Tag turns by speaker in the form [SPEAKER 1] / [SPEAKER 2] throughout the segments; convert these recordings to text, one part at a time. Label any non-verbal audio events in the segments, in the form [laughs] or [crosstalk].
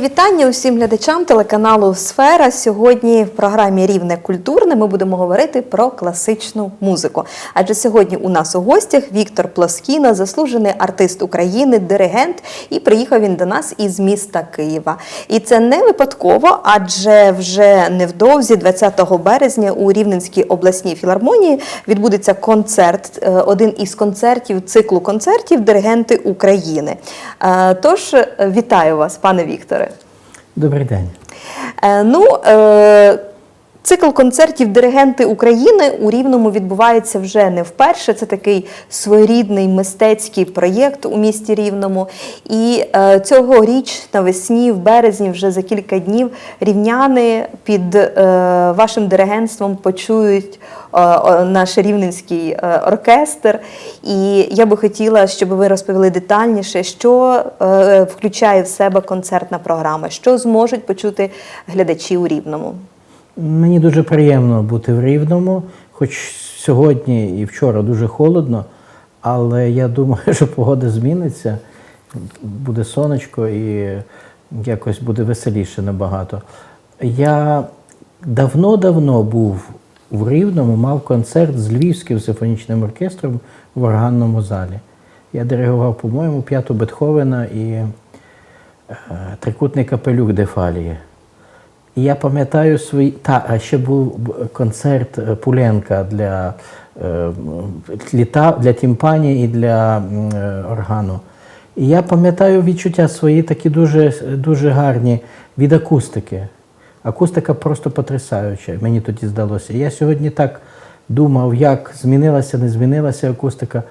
[SPEAKER 1] Вітання усім глядачам телеканалу Сфера. Сьогодні в програмі Рівне культурне ми будемо говорити про класичну музику. Адже сьогодні у нас у гостях Віктор Плоскіна, заслужений артист України, диригент, і приїхав він до нас із міста Києва. І це не випадково, адже вже невдовзі, 20 березня, у Рівненській обласній філармонії відбудеться концерт, е, один із концертів циклу концертів Диригенти України. Е, Тож е, вітаю вас, пане Вікторе.
[SPEAKER 2] Добрий день.
[SPEAKER 1] Е, Ну, е, цикл концертів Диригенти України у Рівному відбувається вже не вперше. Це такий своєрідний мистецький проєкт у місті Рівному. І е, цьогоріч навесні, в березні, вже за кілька днів, рівняни під е, вашим диригентством почують е, наш рівненський е, оркестр. І я би хотіла, щоб ви розповіли детальніше, що е, включає в себе концертна програма, що зможуть почути глядачі у Рівному.
[SPEAKER 2] Мені дуже приємно бути в Рівному, хоч сьогодні і вчора дуже холодно, але я думаю, [laughs] що погода зміниться, буде сонечко і якось буде веселіше набагато. Я давно-давно був в Рівному, мав концерт з Львівським симфонічним оркестром в органному залі. Я диригував, по-моєму, п'яту Бетховена і е, трикутний капелюк Дефалії. І я пам'ятаю свої. Та, а ще був концерт Пуленка для, е, літа, для тімпані і для е, органу. І я пам'ятаю відчуття свої такі дуже, дуже гарні від акустики. Акустика просто потрясаюча, мені тоді здалося. Я сьогодні так думав, як змінилася, не змінилася акустика.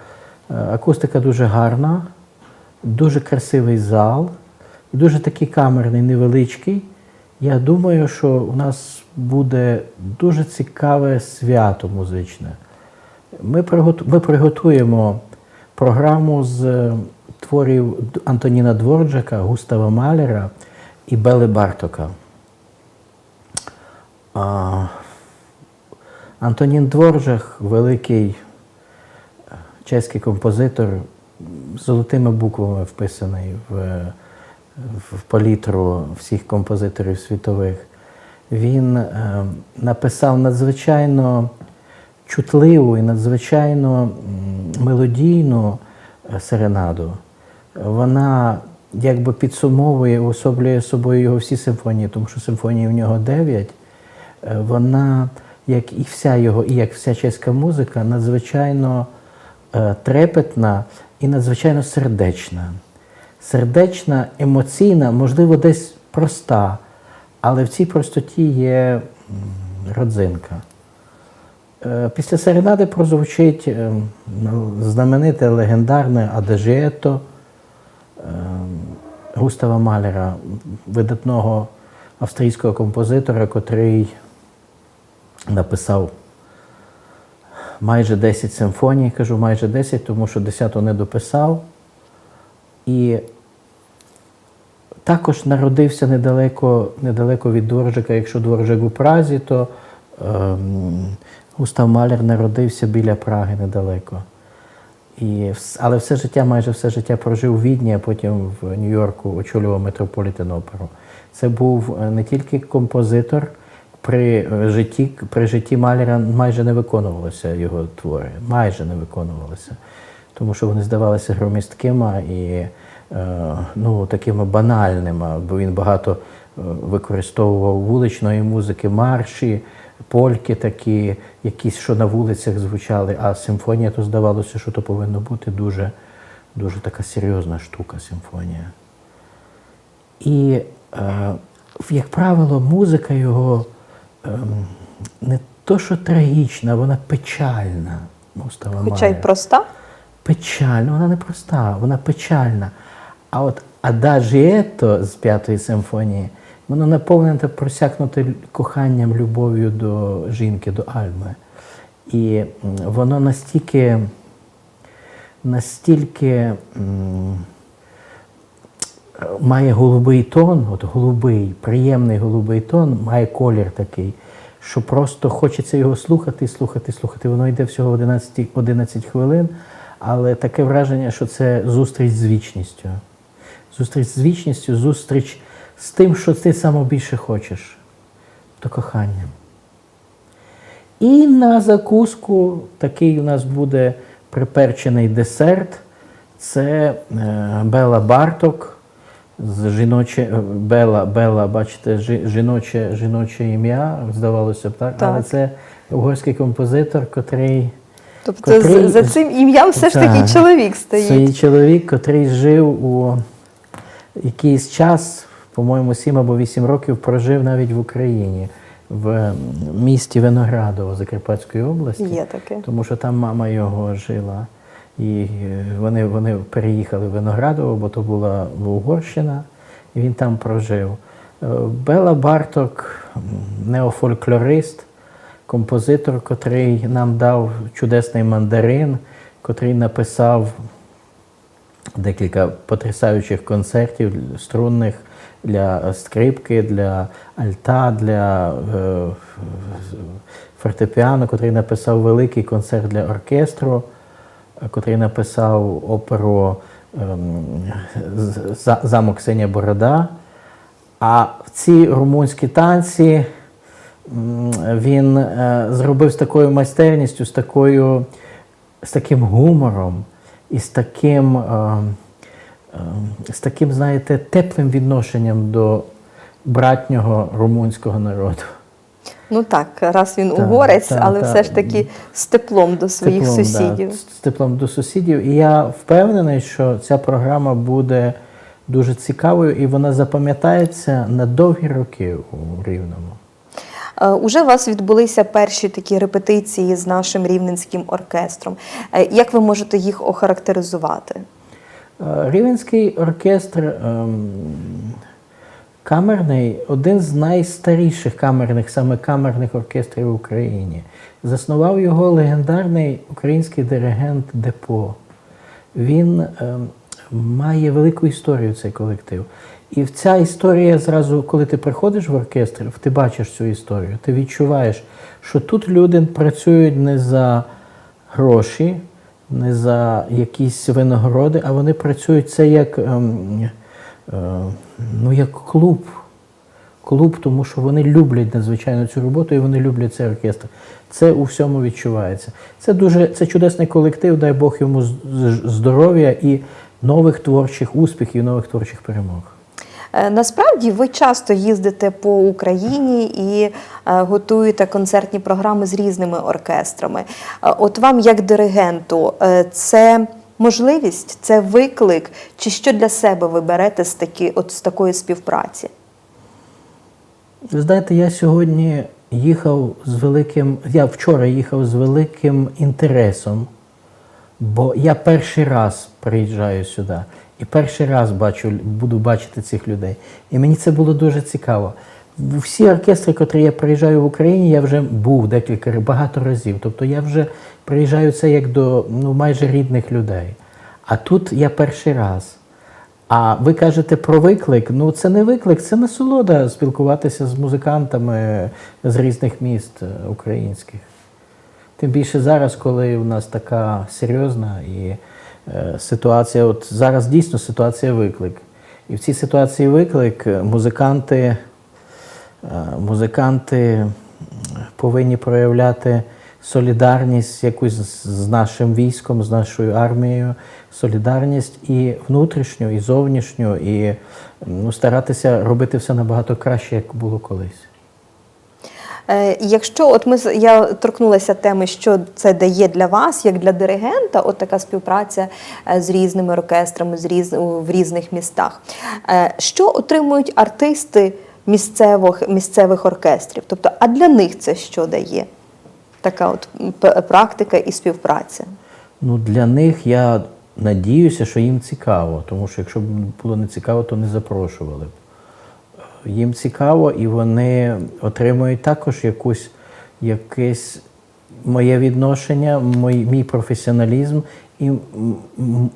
[SPEAKER 2] Е, Акустика дуже гарна, дуже красивий зал, дуже такий камерний, невеличкий. Я думаю, що у нас буде дуже цікаве свято музичне. Ми, ми приготуємо програму з е, творів Антоніна Дворджака, Густава Малера і Бели Бартока. А, Антонін Дворжак великий е, чеський композитор, золотими буквами вписаний в, в палітру всіх композиторів світових. Він е, написав надзвичайно чутливу і надзвичайно мелодійну е, серенаду. Вона якби підсумовує, уособлює собою його всі симфонії, тому що симфонії в нього дев'ять. Е, Вона, як і вся його, і як вся чеська музика, надзвичайно трепетна і надзвичайно сердечна. Сердечна, емоційна, можливо, десь проста, але в цій простоті є родзинка. Е, Після серенади прозвучить е, знамените легендарне Адажіето е, Густава Малера, видатного австрійського композитора, котрий написав майже 10 симфоній, кажу майже 10, тому що 10 не дописав. І також народився недалеко, недалеко від Дворжика. Якщо Дворжик у Празі, то ем, Густав Малер народився біля Праги недалеко. І, але все життя, майже все життя прожив у Відні, а потім в Нью-Йорку очолював Метрополітен оперу. Це був е, не тільки композитор, при е, житті, при житті Малера майже не виконувалися його твори, майже не виконувалися, тому що вони здавалися громісткими і е, ну, такими банальними, бо він багато е, використовував вуличної музики, марші, польки такі, якісь, що на вулицях звучали, а симфонія то здавалося, що то повинно бути дуже, дуже така серйозна штука симфонія. І, е, як правило, музика його ем, не то, що трагічна, вона печальна. Густава
[SPEAKER 1] Хоча й проста.
[SPEAKER 2] Печальна, вона не проста, вона печальна. А от Адажіето з п'ятої симфонії, воно наповнене просякнуте коханням, любов'ю до жінки, до Альми. І воно настільки, настільки має голубий тон, от голубий, приємний голубий тон, має колір такий, що просто хочеться його слухати, слухати, слухати. Воно йде всього 11, 11 хвилин, але таке враження, що це зустріч з вічністю. Зустріч з вічністю, зустріч з тим, що ти саме більше хочеш, то коханням. І на закуску такий у нас буде приперчений десерт. Це е, Бела Барток з жіноче, е, Бела, Бела, бачите, жіноче, жіноче ім'я, здавалося б, так?
[SPEAKER 1] Так.
[SPEAKER 2] Але це угорський композитор, котрий.
[SPEAKER 1] Тобто
[SPEAKER 2] Котрий-
[SPEAKER 1] за цим ім'ям все ж таки чоловік
[SPEAKER 2] Це
[SPEAKER 1] стоїть.
[SPEAKER 2] чоловік, котрий жив у якийсь час, по-моєму, 7 або 8 років прожив навіть в Україні, в місті Виноградово Закарпатської області.
[SPEAKER 1] Є таке.
[SPEAKER 2] Тому що там мама його жила. І е, вони, вони переїхали в Виноградово, бо то була Угорщина, і він там прожив. Е, Бела Барток, неофольклорист, композитор, котрий нам дав чудесний мандарин, котрий написав декілька потрясаючих концертів струнних для скрипки, для альта, для е, фортепіано, котрий написав великий концерт для оркестру, е, котрий написав оперу ем, Замок Синя Борода. А ці румунські танці він е, зробив з такою майстерністю, з, такою, з таким гумором і з таким, е, е, з таким, знаєте, теплим відношенням до братнього румунського народу.
[SPEAKER 1] Ну так, раз він
[SPEAKER 2] Так,
[SPEAKER 1] угорець,
[SPEAKER 2] так,
[SPEAKER 1] але
[SPEAKER 2] так.
[SPEAKER 1] все ж таки з теплом до своїх
[SPEAKER 2] Теплом,
[SPEAKER 1] сусідів.
[SPEAKER 2] Да, з теплом до сусідів. І я впевнений, що ця програма буде дуже цікавою і вона запам'ятається на довгі роки у Рівному.
[SPEAKER 1] Е, Уже у вас відбулися перші такі репетиції з нашим рівненським оркестром. Е, Як ви можете їх охарактеризувати?
[SPEAKER 2] Е, Рівенський оркестр ем, камерний один з найстаріших камерних, саме камерних оркестрів в Україні. Заснував його легендарний український диригент Депо. Він ем, має велику історію цей колектив. І в ця історія зразу, коли ти приходиш в оркестр, ти бачиш цю історію, ти відчуваєш, що тут люди працюють не за гроші, не за якісь винагороди, а вони працюють це як, ем, е, ну, як клуб. Клуб, тому що вони люблять надзвичайно цю роботу і вони люблять цей оркестр. Це у всьому відчувається. Це дуже це чудесний колектив, дай Бог йому здоров'я і нових творчих успіхів, нових творчих перемог.
[SPEAKER 1] Е, Насправді ви часто їздите по Україні і е, готуєте концертні програми з різними оркестрами. Е, От вам, як диригенту, це можливість, це виклик, чи що для себе ви берете з, такі, от, з такої співпраці?
[SPEAKER 2] Ви знаєте, я сьогодні їхав з великим. Я вчора їхав з великим інтересом, бо я перший раз приїжджаю сюди і перший раз бачу, буду бачити цих людей. І мені це було дуже цікаво. Всі оркестри, котрі я приїжджаю в Україні, я вже був декілька багато разів. Тобто я вже приїжджаю це як до ну, майже рідних людей. А тут я перший раз. А ви кажете про виклик? Ну це не виклик, це насолода спілкуватися з музикантами з різних міст е, українських. Тим більше зараз, коли у нас така серйозна і ситуація, от зараз дійсно ситуація виклик. І в цій ситуації виклик е, музиканти, е, музиканти повинні проявляти солідарність якусь з нашим військом, з нашою армією, солідарність і внутрішню, і зовнішню, і ну, старатися робити все набагато краще, як було колись.
[SPEAKER 1] Е, Якщо от ми я торкнулася теми, що це дає для вас, як для диригента, от така співпраця е, з різними оркестрами з різ, в різних містах. Е, Що отримують артисти місцевих, місцевих оркестрів? Тобто, а для них це що дає? Така от практика і співпраця.
[SPEAKER 2] Ну, для них я надіюся, що їм цікаво, тому що якщо б було не цікаво, то не запрошували б. Їм цікаво, і вони отримують також якусь, якесь моє відношення, мій, мій професіоналізм і м- м-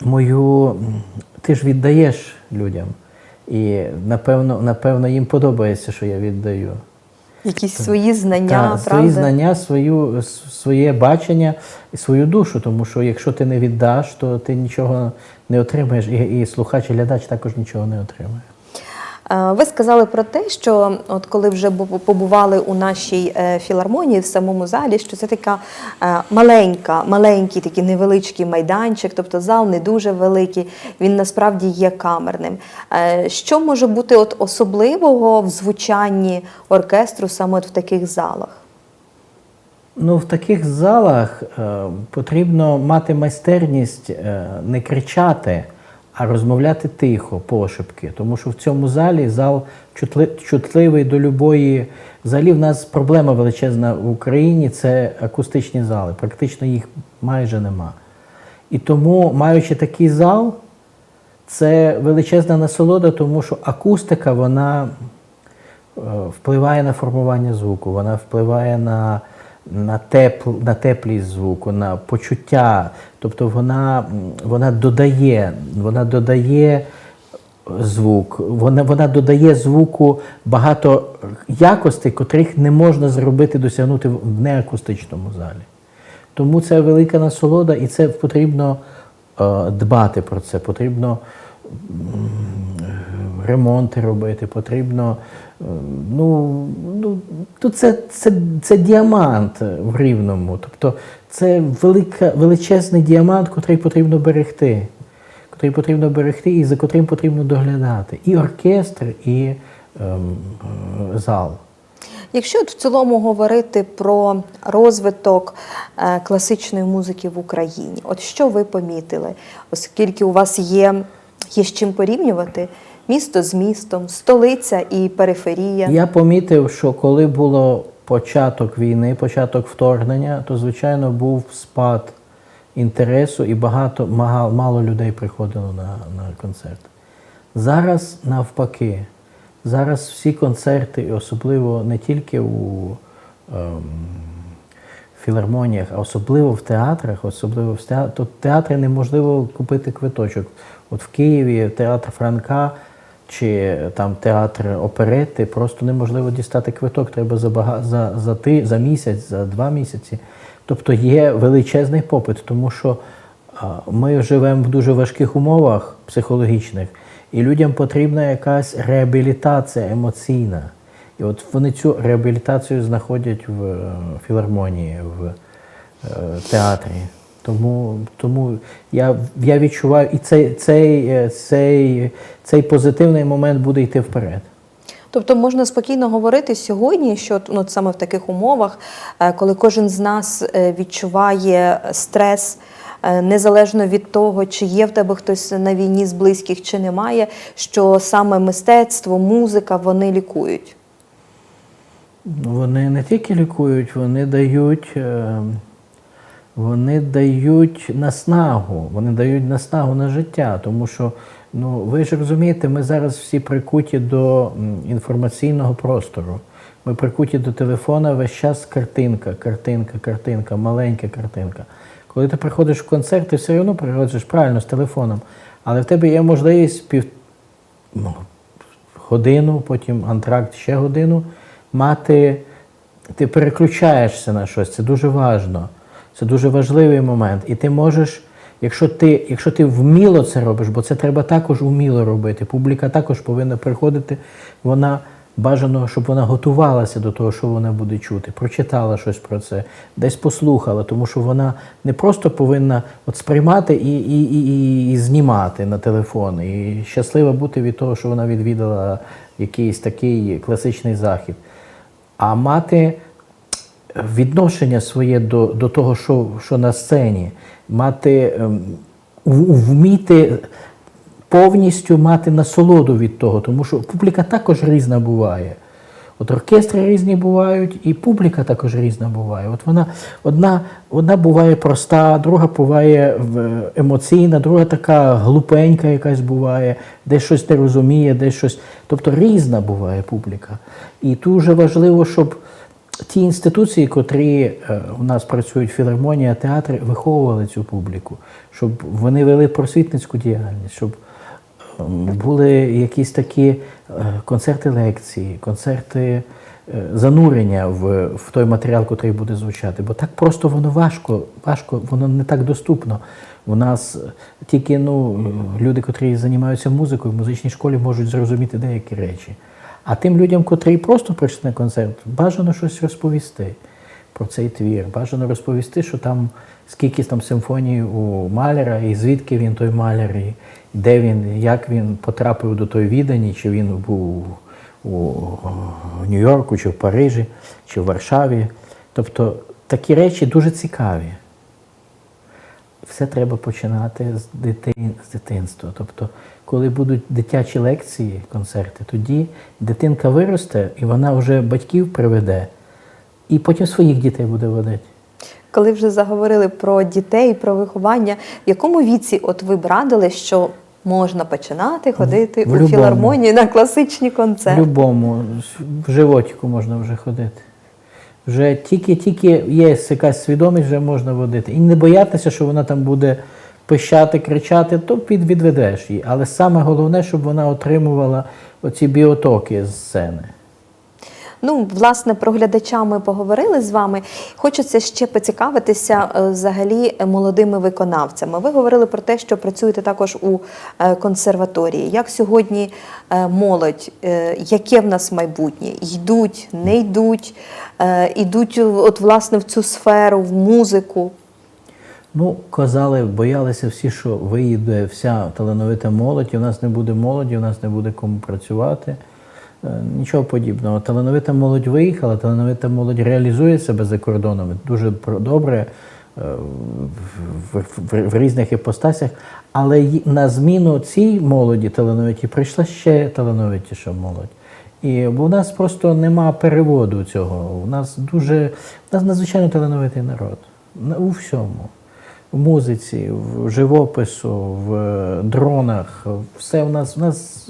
[SPEAKER 2] мою. Ти ж віддаєш людям. І напевно, напевно, їм подобається, що я віддаю.
[SPEAKER 1] Якісь свої знання,
[SPEAKER 2] Та,
[SPEAKER 1] правда?
[SPEAKER 2] свої знання, свою, своє бачення і свою душу, тому що якщо ти не віддаш, то ти нічого не отримаєш, і, і слухач, і глядач також нічого не отримає.
[SPEAKER 1] Е, Ви сказали про те, що от коли вже побували у нашій е, філармонії в самому залі, що це така е, маленька, маленький такий невеличкий майданчик, тобто зал не дуже великий, він насправді є камерним. Що може бути от особливого в звучанні оркестру саме от в таких залах?
[SPEAKER 2] Ну, в таких залах е, потрібно мати майстерність е, не кричати, а розмовляти тихо, пошепки. Тому що в цьому залі зал чутли- чутливий до любої. Взагалі, в нас проблема величезна в Україні це акустичні зали. Практично їх майже нема. І тому, маючи такий зал, це величезна насолода, тому що акустика, вона е, впливає на формування звуку, вона впливає на, на, тепл, на теплість звуку, на почуття. Тобто вона, вона додає, вона додає звук, вона, вона додає звуку багато якостей, котрих не можна зробити, досягнути в неакустичному залі. Тому це велика насолода, і це потрібно е, дбати про це. Потрібно ремонти робити, потрібно. е, Ну, ну, то це, це, це діамант в рівному. Тобто це велика, величезний діамант, котрий потрібно берегти. Котрий потрібно берегти і за котрим потрібно доглядати. І оркестр, і ем, е, зал.
[SPEAKER 1] Якщо в цілому говорити про розвиток е, класичної музики в Україні, от що ви помітили, оскільки у вас є, є з чим порівнювати місто з містом, столиця і периферія.
[SPEAKER 2] Я помітив, що коли було початок війни, початок вторгнення, то звичайно був спад інтересу і багато мало людей приходило на, на концерти. Зараз навпаки, зараз всі концерти, особливо не тільки у ем, філармоніях, а особливо в театрах, особливо в театрах, то театри неможливо купити квиточок. От в Києві театр Франка чи там театр оперети просто неможливо дістати квиток, треба за, бага, за, за, ти, за місяць, за два місяці. Тобто є величезний попит, тому що ми живемо в дуже важких умовах психологічних, і людям потрібна якась реабілітація емоційна. І от вони цю реабілітацію знаходять в е, філармонії, в е, театрі. Тому, тому я, я відчуваю, і цей, цей, е, цей, цей позитивний момент буде йти вперед.
[SPEAKER 1] Тобто можна спокійно говорити сьогодні, що ну, саме в таких умовах, е, коли кожен з нас е, відчуває стрес. Незалежно від того, чи є в тебе хтось на війні з близьких, чи немає, що саме мистецтво, музика вони лікують.
[SPEAKER 2] Вони не тільки лікують, вони дають, вони дають наснагу, вони дають наснагу на життя. Тому що, ну, ви ж розумієте, ми зараз всі прикуті до інформаційного простору. Ми прикуті до телефона весь час картинка, картинка, картинка, маленька картинка. Коли ти приходиш в концерт, ти все одно приходиш правильно з телефоном, але в тебе є можливість пів, ну, годину, потім антракт ще годину, мати, ти переключаєшся на щось, це дуже важливо. Це дуже важливий момент. І ти можеш, якщо ти, якщо ти вміло це робиш, бо це треба також вміло робити. Публіка також повинна приходити, вона бажано, щоб вона готувалася до того, що вона буде чути, прочитала щось про це, десь послухала, тому що вона не просто повинна от сприймати і, і, і, і, і знімати на телефон, і щаслива бути від того, що вона відвідала якийсь такий класичний захід, а мати відношення своє до, до того, що, що на сцені, мати ем, вміти повністю мати насолоду від того, тому що публіка також різна буває. От оркестри різні бувають, і публіка також різна буває. От вона одна, одна буває проста, друга буває емоційна, друга така глупенька якась буває, десь щось не розуміє, десь щось. Тобто різна буває публіка. І дуже важливо, щоб ті інституції, котрі е, у нас працюють, філармонія, театри, виховували цю публіку, щоб вони вели просвітницьку діяльність, щоб ем, були якісь такі е, концерти лекції, концерти е, занурення в, в той матеріал, який буде звучати. Бо так просто воно важко, важко, воно не так доступно. У нас тільки ну, люди, котрі займаються музикою, в музичній школі можуть зрозуміти деякі речі. А тим людям, котрі просто прийшли на концерт, бажано щось розповісти про цей твір. Бажано розповісти, що там скільки там симфоній у Маляра, і звідки він той маляр, і де він, як він потрапив до тої віддані, чи він був у Нью-Йорку, чи в Парижі, чи в Варшаві. Тобто такі речі дуже цікаві. Все треба починати з, дитин, з дитинства. Тобто, коли будуть дитячі лекції, концерти, тоді дитинка виросте і вона вже батьків приведе, і потім своїх дітей буде водити.
[SPEAKER 1] Коли вже заговорили про дітей, про виховання, в якому віці от ви б радили, що можна починати ходити
[SPEAKER 2] в
[SPEAKER 1] у
[SPEAKER 2] любому.
[SPEAKER 1] філармонії на класичні
[SPEAKER 2] В
[SPEAKER 1] концерти?
[SPEAKER 2] любому, в животику можна вже ходити. Вже тільки-тільки є якась свідомість, вже можна водити. І не боятися, що вона там буде пищати, кричати, то відведеш її. Але саме головне, щоб вона отримувала оці біотоки з сцени.
[SPEAKER 1] Ну, власне, про глядача ми поговорили з вами. Хочеться ще поцікавитися е, взагалі е, молодими виконавцями. Ви говорили про те, що працюєте також у е, консерваторії. Як сьогодні молодь, яке в нас майбутнє? Йдуть, не йдуть, йдуть от власне в цю сферу, в музику.
[SPEAKER 2] Ну, казали, боялися всі, що виїде вся талановита молодь, і в нас не буде молоді, в нас не буде кому працювати. Е, Нічого подібного. Талановита молодь виїхала, талановита молодь реалізує себе за кордонами дуже добре е, в, в, в, в різних іпостасях. Але на зміну цій молоді талановитій прийшла ще талановитіша молодь. І бо у нас просто нема переводу цього. У нас дуже у нас надзвичайно талановитий народ. У всьому. В музиці, в живопису, в е, дронах. Все у нас, у нас,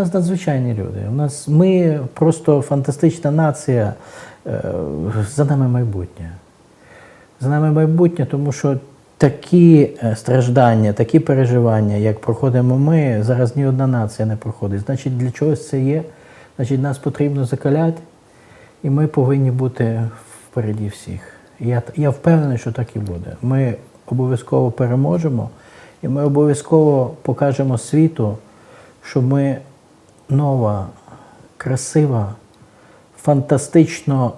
[SPEAKER 2] у нас надзвичайні люди. У нас ми просто фантастична нація. Е, За нами майбутнє. За нами майбутнє, тому що такі е, страждання, такі переживання, як проходимо ми, зараз ні одна нація не проходить. Значить, для чогось це є. Значить, нас потрібно закаляти, і ми повинні бути впереді всіх. Я, я впевнений, що так і буде. Ми обов'язково переможемо, і ми обов'язково покажемо світу, що ми нова, красива, фантастично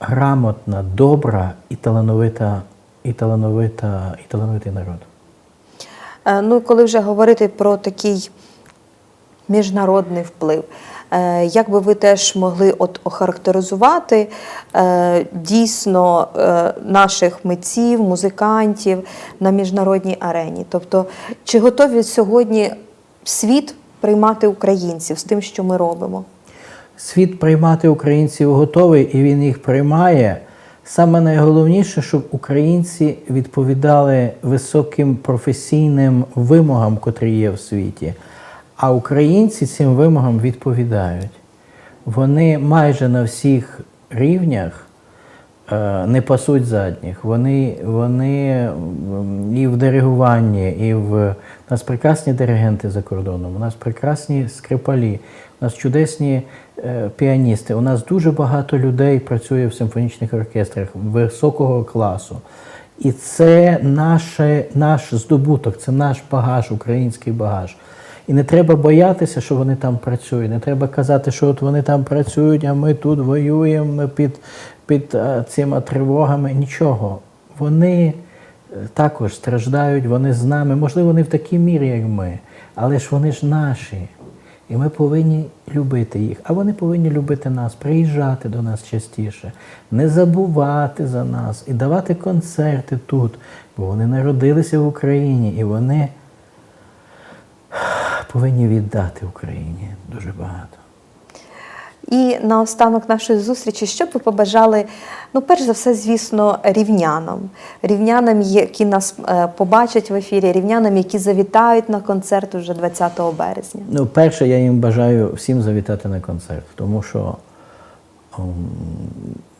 [SPEAKER 2] грамотна, добра і талановита, і талановита, і талановитий народ.
[SPEAKER 1] Е, Ну, коли вже говорити про такий міжнародний вплив, е, як би ви теж могли от охарактеризувати е, дійсно наших митців, музикантів на міжнародній арені? Тобто, чи готові сьогодні світ приймати українців з тим, що ми робимо?
[SPEAKER 2] Світ приймати українців готовий, і він їх приймає. Саме найголовніше, щоб українці відповідали високим професійним вимогам, котрі є в світі. А українці цим вимогам відповідають. Вони майже на всіх рівнях не пасуть задніх. Вони, вони і в диригуванні, і в у нас прекрасні диригенти за кордоном, у нас прекрасні скрипалі, у нас чудесні е, піаністи. У нас дуже багато людей працює в симфонічних оркестрах високого класу. І це наше, наш здобуток, це наш багаж, український багаж. І не треба боятися, що вони там працюють. Не треба казати, що от вони там працюють, а ми тут воюємо під, під е, цими тривогами. Нічого. Вони е, також страждають, вони з нами. Можливо, не в такій мірі, як ми, але ж вони ж наші. І ми повинні любити їх, а вони повинні любити нас, приїжджати до нас частіше, не забувати за нас і давати концерти тут, бо вони народилися в Україні і вони повинні віддати Україні дуже багато.
[SPEAKER 1] І наостанок нашої зустрічі, що б ви побажали, ну, перш за все, звісно, рівнянам, рівнянам, які нас е, побачать в ефірі, рівнянам, які завітають на концерт уже 20 березня.
[SPEAKER 2] Ну, перше, я їм бажаю всім завітати на концерт, тому що ем,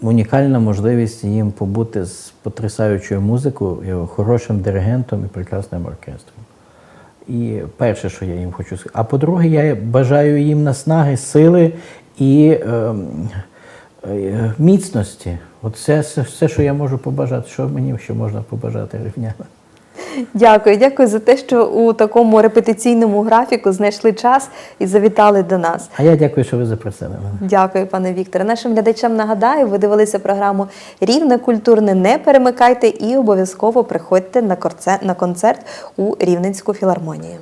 [SPEAKER 2] унікальна можливість їм побути з потрясаючою музикою, хорошим диригентом і прекрасним оркестром. І перше, що я їм хочу сказати. А по-друге, я бажаю їм наснаги, сили і ем, е, міцності. От це все, все, що я можу побажати. Що мені ще можна побажати рівняна?
[SPEAKER 1] Дякую, дякую за те, що у такому репетиційному графіку знайшли час і завітали до нас.
[SPEAKER 2] А я дякую, що ви запросили мене.
[SPEAKER 1] Дякую, пане Вікторе. Нашим глядачам нагадаю, ви дивилися програму Рівне культурне. Не перемикайте і обов'язково приходьте на концерт у Рівненську філармонію.